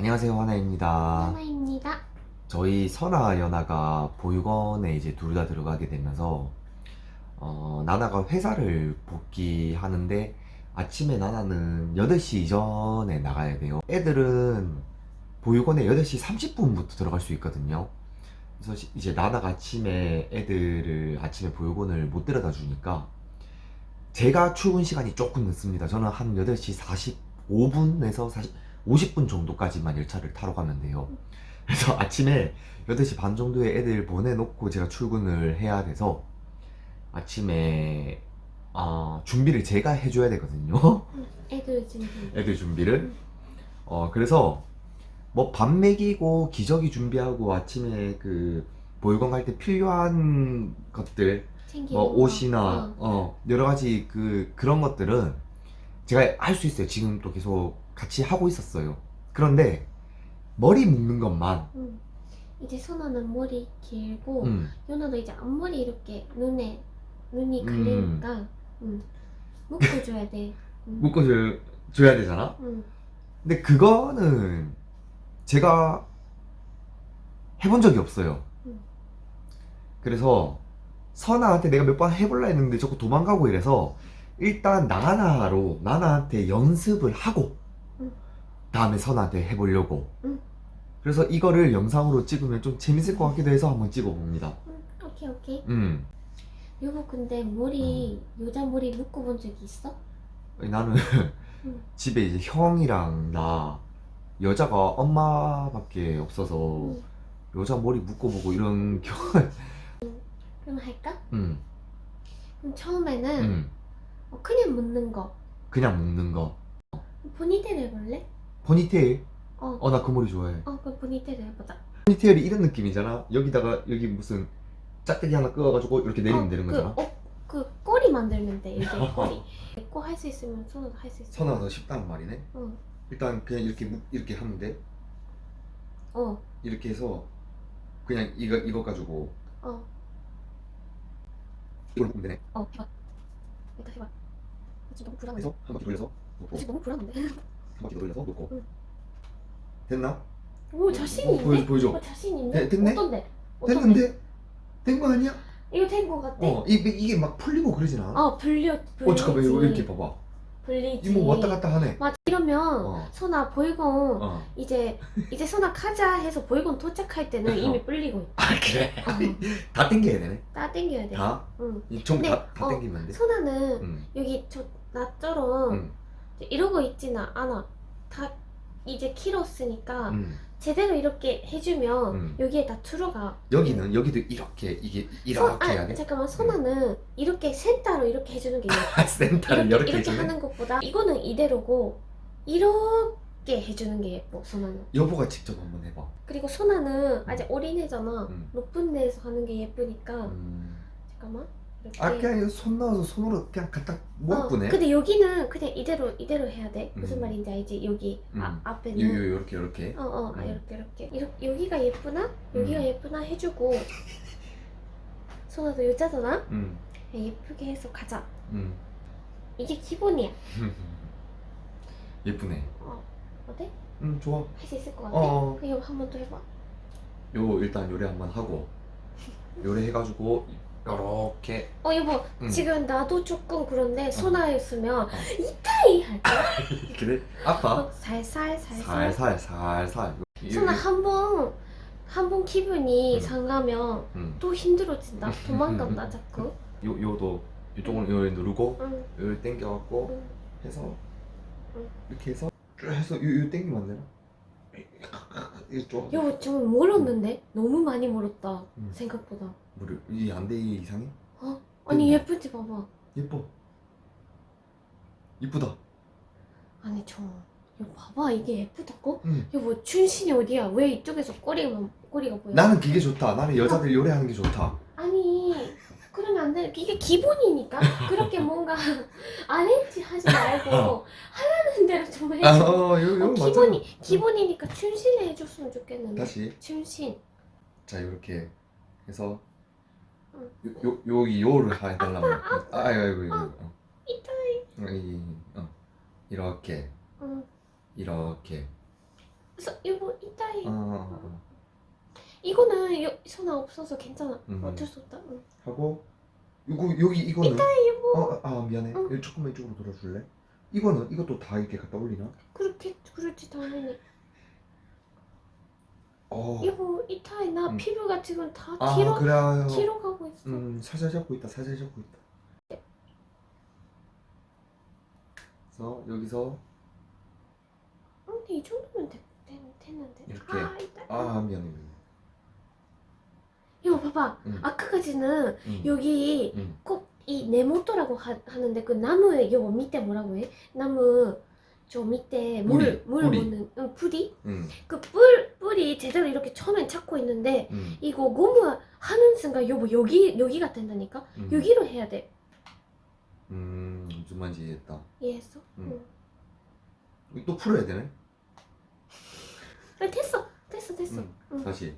안녕하세요 화나입니다. 하나입니다. 저희 선아 연아가 보육원에 이제 둘 다 들어가게 되면서 어, 나나가 회사를 복귀하는데 아침에 나나는 8시 이전에 나가야 돼요. 애들은 보육원에 8시 30분부터 들어갈 수 있거든요. 그래서 시- 이제 나나가 아침에 애들을 아침에 보육원을 못 데려다 주니까 제가 출근 시간이 조금 늦습니다. 저는 한 8시 45분에서 40, 50분 정도까지만 열차를 타러 가면 돼요. 그래서 아침에 8시 반 정도에 애들 보내놓고 제가 출근을 해야 돼서 아침에 아, 준비를 제가 해줘야 되거든요. 애들 지금 애들 준비를. 어, 그래서 뭐 밥 먹이고 기저귀 준비하고 아침에 그 보육원 갈 때 필요한 것들 챙기는 뭐 거. 옷이나 어. 어, 여러 가지 그 그런 것들은 제가 할 수 있어요. 지금 또 계속 같이 하고 있었어요. 그런데 머리 묶는 것만 응. 이제 선아는 머리 길고 음, 연아도 이제 앞머리 이렇게 눈에 눈이 음. 갈리니까 응. 묶어줘야 돼. 응. 묶어줘야 줘야 되잖아. 응. 근데 그거는 제가 해본 적이 없어요. 음. 그래서 선아한테 내가 몇 번 해볼라 했는데 자꾸 도망가고 이래서 일단 나나로 나나한테 연습을 하고 음. 다음에 선아한테 해보려고. 음. 그래서 이거를 영상으로 찍으면 좀 재밌을 것 같기도 해서 한번 찍어봅니다. 응. 오케이 오케이. 음, 여보 근데 머리 여자 머리 묶어본 적이 있어? 나는 음. 집에 이제 형이랑 나 여자가 엄마밖에 없어서 응. 여자 머리 묶어보고 이런 경우 그럼 할까? 음, 그럼 처음에는 음. 어, 그냥 묶는 거. 그냥 묶는 거 포니테일 해볼래? 포니테일 어. 어 나 그 머리 좋아해 어 그럼 포니테일 해보자. 포니테일이 이런 느낌이잖아 여기다가 여기 무슨 짝대기 하나 끄어가지고 이렇게 내리면 어, 되는 그, 거잖아 어, 그 꼬리 만들면 돼. 이게 꼬리. 내거 할 수 있으면 손으로 할 수 있어. 더 쉽다는 말이네 어. 일단 그냥 이렇게 묶- 이렇게 하면 돼 어. 이렇게 해서 그냥 이거 이거 가지고 어. 이걸 묶으면 되네 어. 해봐. 일단 해봐. 지금 너무 불안한데. 그래서 한 바퀴 돌려서 놓고 지금 너무 불안한데. 한 바퀴 더 돌려서 놓고 응. 됐나? 오 자신 어, 있네. 보여- 보여줘. 어, 자신 있네. 네, 됐네? 어떤데? 어떤데? 됐는데? 된 거 아니야? 이거 된 거 같아. 어 이, 이게 막 풀리고 그러진 않아 어 불려 불리지. 어 잠깐만 이거 이렇게 봐봐 불리지. 이뭐 왔다 갔다 하네 맞아. 이러면 어. 선아 보이건 어. 이제 이제 선아 가자 해서 보이건 도착할 때는 이미 어. 불리고 있다. 아 그래? 어. 다 땡겨야 되네 따 당겨야 돼. 다? 응. 이 전부 근데, 다, 다 어, 땡기면 돼? 선아는 응. 여기 저 나처럼 응. 이러고 있지는 않아. 다 이제 길었으니까 응. 제대로 이렇게 해주면 음. 여기에 다 들어가. 여기는 여기도 이렇게 이게 손, 이렇게 아, 해야 돼? 잠깐만 손아는 이렇게 센터로 이렇게 해주는 게 센터를 이렇게, 이렇게, 이렇게 해주네? 하는 것보다 이거는 이대로고 이렇게 해주는 게 예뻐 손아는. 여보가 직접 한번 해봐 그리고 손아는 아직 어린애잖아. 음. 높은 데에서 하는 게 예쁘니까 음. 잠깐만 이렇게. 아 그냥 손 넣어서 손으로 그냥 갖다 못 어, 근데 여기는 그냥 이대로 이대로 해야 돼. 무슨 음. 말인지 알지? 여기 아, 음. 앞에는. 요, 요, 요렇게 요렇게 어, 어, 아, 음. 이렇게, 이렇게. 이렇게. 여기가 예쁘나? 여기가 음. 예쁘나 해주고. 손아도 여자잖아? 음. 야, 예쁘게 해서 가자. 음. 이게 기본이야. 예쁘네 어, 어때? 음 좋아 할 수 있을 것 같아? 어. 그럼 한번더 해봐. 요 일단 요래 한번 하고 요래 해가지고 요렇게 어, 여보. 음. 지금 나도 조금 그런데 손아였으면 어. 이따이 할까? 그래? 아파? 어, 살살, 살살. 살살 살살 요- 손아 요- 한 번, 한 번 기분이 음. 상하면 음. 또 힘들어진다. 도망간다, 자꾸. 요, 요도 이쪽을 요래 누르고 응, 요를 당겨갖고 응. 해서 응. 이렇게 해서 쭉 해서 요, 요 당기면 안 되나? 이거 좀 여보, 좀 멀었는데? 너무 많이 멀었다. 음. 생각보다. 뭐를 이게 안돼 이상해? 어? 아니. 예쁘지 봐봐 예뻐 이쁘다 아니 저 여보 봐봐 이게 예쁘다고? 응. 여보 춘신이 어디야? 왜 이쪽에서 꼬리가 꼬리가 보여? 나는 그게 좋다 나는 여자들 요래하는 게 좋다 돼. 이게 기본이니까 그렇게 뭔가 안 했지 하지 말고 하라는 대로 좀 해줘. 아 어 요 요 어, 맞아 기본이 기본이니까 춘신을 해줬으면 좋겠는데. 다시 춘신. 자 이렇게 해서 응. 요, 요 여기 요를 해달라면 아 아 이고 이거 아, 어. 이따이. 어, 이, 어. 이렇게 응. 이렇게 서, 여보 이따이 어, 어, 어. 이거는 여, 손아 없어서 괜찮아 음. 어쩔 수 없다 응. 하고 이거 여기 이거는 여보 어, 아 미안해 응. 여기 조금만 이쪽으로 돌아줄래? 이거는 이것도 다 이렇게 갖다 올리나? 그렇게 그렇지 당연히 어. 여보 이따이 나 음. 피부가 지금 다 아 뒤로 그래요. 뒤로 가고 있어 음 살살 잡고 있다 살살 잡고 있다. 그래서 여기서 응, 근데 이 정도면 됐, 됐, 됐는데 이렇게. 아 이따 아 미안해 미안해. 봐봐 응. 아까까지는 응. 여기 응. 꼭이 네모토라고 하, 하는데 그 나무에 요 밑에 뭐라고 해? 나무 저 밑에 뿌리, 물물 뿌리. 묻는 응, 뿌리 응. 그뿔 뿔이 제대로 이렇게 처음엔 찾고 있는데 응. 이거 고무 하는 순간 여보 여기 여기가 된다니까 응. 여기로 해야 돼 음 무슨 말인지 이해했다. 이해했어? 응. 응. 또 풀어야 되네. 그래 됐어 됐어 됐어 응. 응. 다시.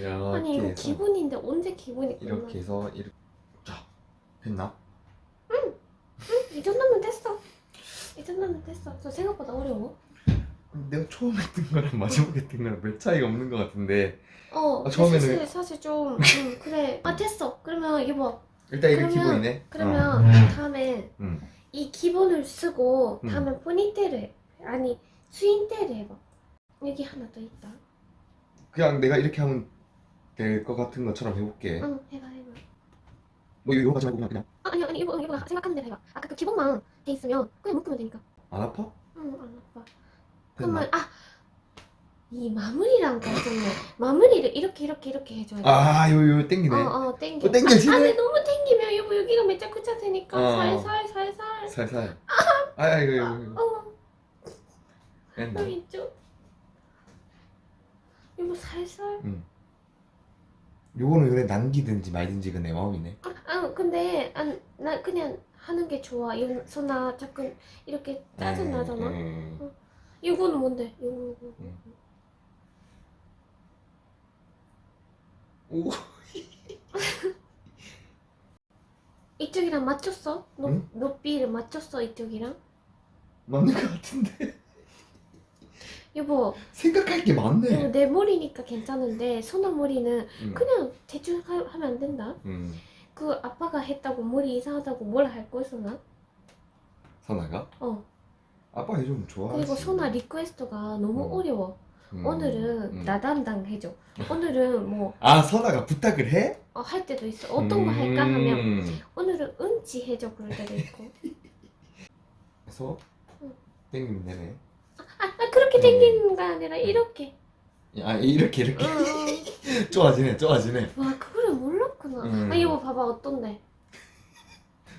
이렇게 아니 이거 해서 기분인데 언제 끝나 이렇게 해서 이렇게 자 됐나? 이 정도면 됐어 이 정도면 됐어 저 생각보다 어려워 내가 처음 했던 거랑 마지막에 했던 거랑 별 차이가 없는 것 같은데 어 아, 처음에는- 사실 사실 좀 응, 그래 아 됐어 그러면 여보 일단 이게 그러면- 기본이네. 그러면 어. 다음에 응. 이 기본을 쓰고 음. 다음에 포니테를 해. 아니 스윙테를 해봐 여기 하나 더 있다 그냥 내가 이렇게 하면 될 것 같은 것처럼 해볼게. 응 해봐 해봐 뭐 이거 이거까지 말고 그냥 그냥 아, 아니 아니 이거 이거 생각하는 대로 해봐 아까 그 기본만 돼 있으면 그냥 묶으면 되니까 안 아파? 응안 아파? 그러면 아이 마무리랑 다르네 마무리를 이렇게 이렇게 이렇게 해줘야 돼 아, 요요 땡기네. 어어 땡겨 어, 땡겨지네. 아, 안에 너무 땡기면 여보 여기가 매짜쿠짜 되니까 어. 살살 살살 살살. 아, 이거 이거 이거. 어 됐나? 여기 있죠 여보 살살 요거는 그래 남기든지 말든지 그내 마음이네. 아, 아 근데 안, 나 그냥 하는 게 좋아. 이 손나 자꾸 이렇게 짜증 나잖아. 음, 음. 이거는 뭔데? 이거 이거. 음. 오, 이쪽이랑 맞췄어? 높, 응? 높이를 맞췄어 이쪽이랑? 맞는 것 같은데. 여보, 생각할 게 많네. 내 머리니까 괜찮은데 손아 머리는 음. 그냥 대충 하, 하면 안 된다. 음. 그 아빠가 했다고 머리 이상하다고 뭘할 거였나? 선아가? 어. 아빠 해주면 좋아하지. 그리고 손아 리퀘스트가 너무 어. 어려워. 음, 오늘은 음. 나 담당 해줘. 오늘은 뭐할 아, 선아가 부탁을 해? 때도 있어. 어떤 거 할까 하면 음. 오늘은 은지 해줘 그럴 때도 있고. 그래서 응. 땡기면 되네. 아, 아 그렇게 땡기는 게 아니라 이렇게. 아, 이렇게 이렇게 응, 응. 좋아지네, 좋아지네. 와 그거를 몰랐구나. 음. 아 이거 봐봐 어떤데?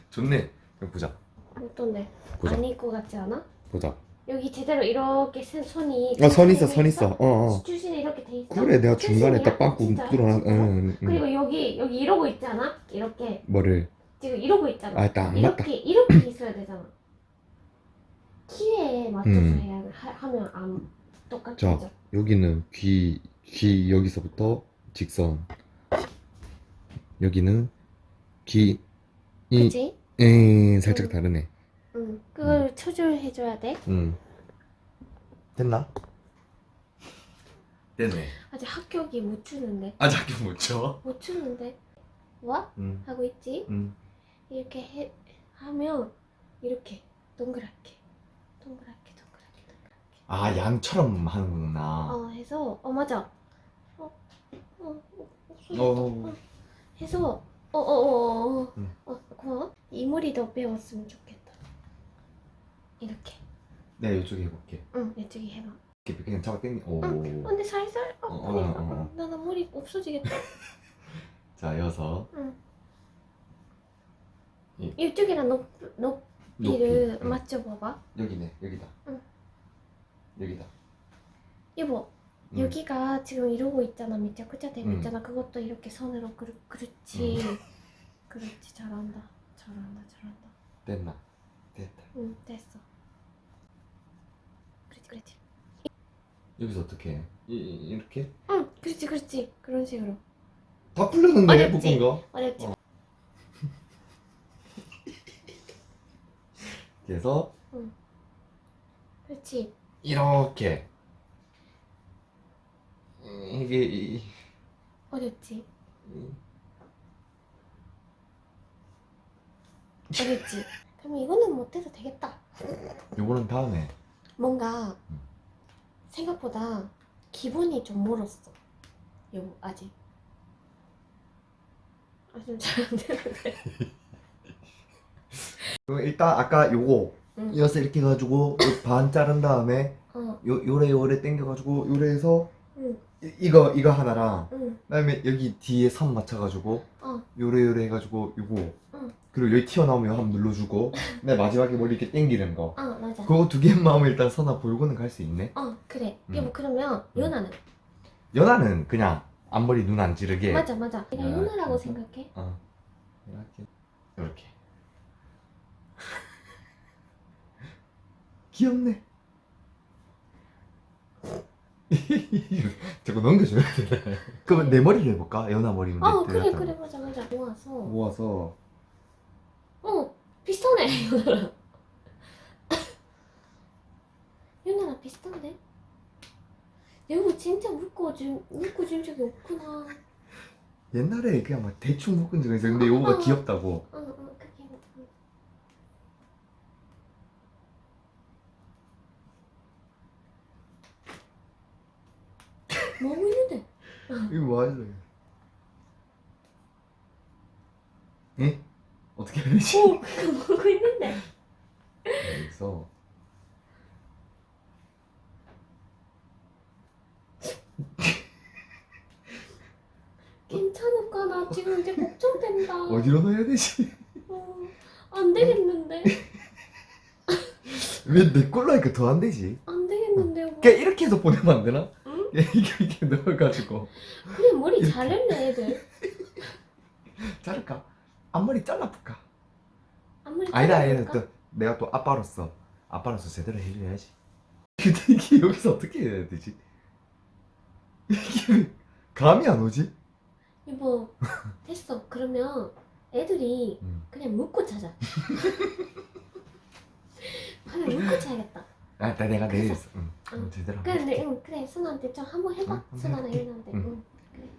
좋네. 그럼 보자. 어떤데? 보자. 아닐 것 같지 않아? 보자. 여기 제대로 이렇게 센 손이. 어, 선 있어, 돼선 있어. 어, 어. 주신이 이렇게 돼 있어. 그래, 내가 중간에? 딱 빵꾸. 진짜요? 응. 그리고 여기 여기 이러고 있잖아. 이렇게 뭐를? 지금 이러고 있잖아. 아, 딱안 맞다. 이렇게 이렇게 있어야 되잖아. 키에 맞춰서 음. 해야 하, 하면 안 자. 똑같죠. 여기는 귀, 귀 여기서부터 직선. 여기는 귀, 이, 그치? 에 살짝 음. 다르네. 응. 그걸 조절해줘야 돼. 응. 됐나? 됐네. 아직 합격이 못 주는데. 아, 자기 못 쳐? 못 주는데. 와? 응, 하고 있지? 응. 이렇게 해, 하면 이렇게 동그랗게 동그랗게 동그랗게 동그랗게 아, 양처럼 하는구나. 어 해서 어 맞아 어, 어, 없어졌다. 어. 어. 해서 어어어어 어, 응. 어, 고마워 이 머리 더 배웠으면 좋겠다 이렇게 내가 이쪽에 해볼게. 응 이쪽에 해봐 이렇게 그냥 잡아 당기. 오. 어, 근데 살살 어, 어, 어, 그러니까 어, 어. 어, 나나 머리 없어지겠다 자, 여섯. 응 이- 이쪽이랑 높, 높 이를 높이. 응. 맞춰봐봐 여기네, 여기다. 응. 여기다. 여보 응. 여기가 지금 이러고 있잖아 밑에 끝자 되고 응. 있잖아 그것도 이렇게 선으로 그렇, 그렇지 그렇지 잘한다 잘한다 잘한다 됐나? 됐다. 응 됐어 그렇지 그렇지 여기서 어떻게 해? 이, 이- 이렇게? 응 그렇지 그렇지 그런 식으로 다 풀렸는데, 어렵지? 거? 어렵지 어. 그래서, 그렇지 이렇게 이게 이- 어렵지? 이- 어렵지? 그럼 이거는 못해도 되겠다. 요거는 다음에 뭔가 음. 생각보다 기본이 좀 멀었어. 요 아직. 아직 잘안 되는데. 그럼 일단 아까 요거 응. 이어서 이렇게 해가지고 요반 자른 다음에 어, 요 요래 요래 당겨가지고 요래해서 응, 이- 이거 이거 하나랑 응, 그다음에 여기 뒤에 선 맞춰가지고 어, 요래 요래 해가지고 요거 응. 그리고 여기 튀어나오면 한번 눌러주고 내 마지막에 머리 이렇게 당기는 거 어, 맞아. 그거 두 개만 하면 일단 선아 보이고는 갈 수 있네 어, 그래. 음. 여보 그러면 연하는? 연하는 그냥 앞머리 눈안 찌르게 맞아, 맞아. 그냥 야, 연하라고 진짜? 생각해. 어 이렇게 이렇게 귀엽네 자꾸 넘겨줘야 되네 그러면 내 머리를 해볼까? 연하 머리면 어, 내- 그래, 그래, 맞아, 맞아. 모아서. 모아서 어, 비슷하네, 연하랑. 연하랑 비슷한데? 여보 진짜 묶어준, 묶어준 적이 없구나. 옛날에 그냥 막 대충 묶은 적이 있어 근데 요거가 어. 귀엽다고 어, 어, 그게. 음. 뭐 하고 있는데? 이거 뭐 할래? 응? 어떻게 해야 되지? 어, 그거 뭐 하고 있는데? 여기서 괜찮을까? 나 지금 이제 걱정된다. 어디로 넣어야 되지? 어, 안 되겠는데? 왜내 걸로 하니까 더 안 되지? 안 되겠는데? 뭐. 그냥 이렇게 해서 보내면 안 되나? 응? 이렇게 이렇게 넣어가지고 그래 머리 이렇게. 잘 냈네 애들. 자를까? 앞머리 잘라볼까? 앞머리 아니다? 아니다 또 내가 또 아빠로서 아빠로서 제대로 해줘야지 근데 이게 여기서 어떻게 해야 되지? 이게 왜 감이 안 오지? 여보 됐어. 그러면 애들이 음. 그냥 묶고 자자. 하나 묶고 자야겠다. 아, 나 내가 내일 그래서. 응, 되더라고. 그래, 근데, 응, 그래, 순한테 좀 한번 해봐. 응, 순한아, 일어난데. 응. 그래.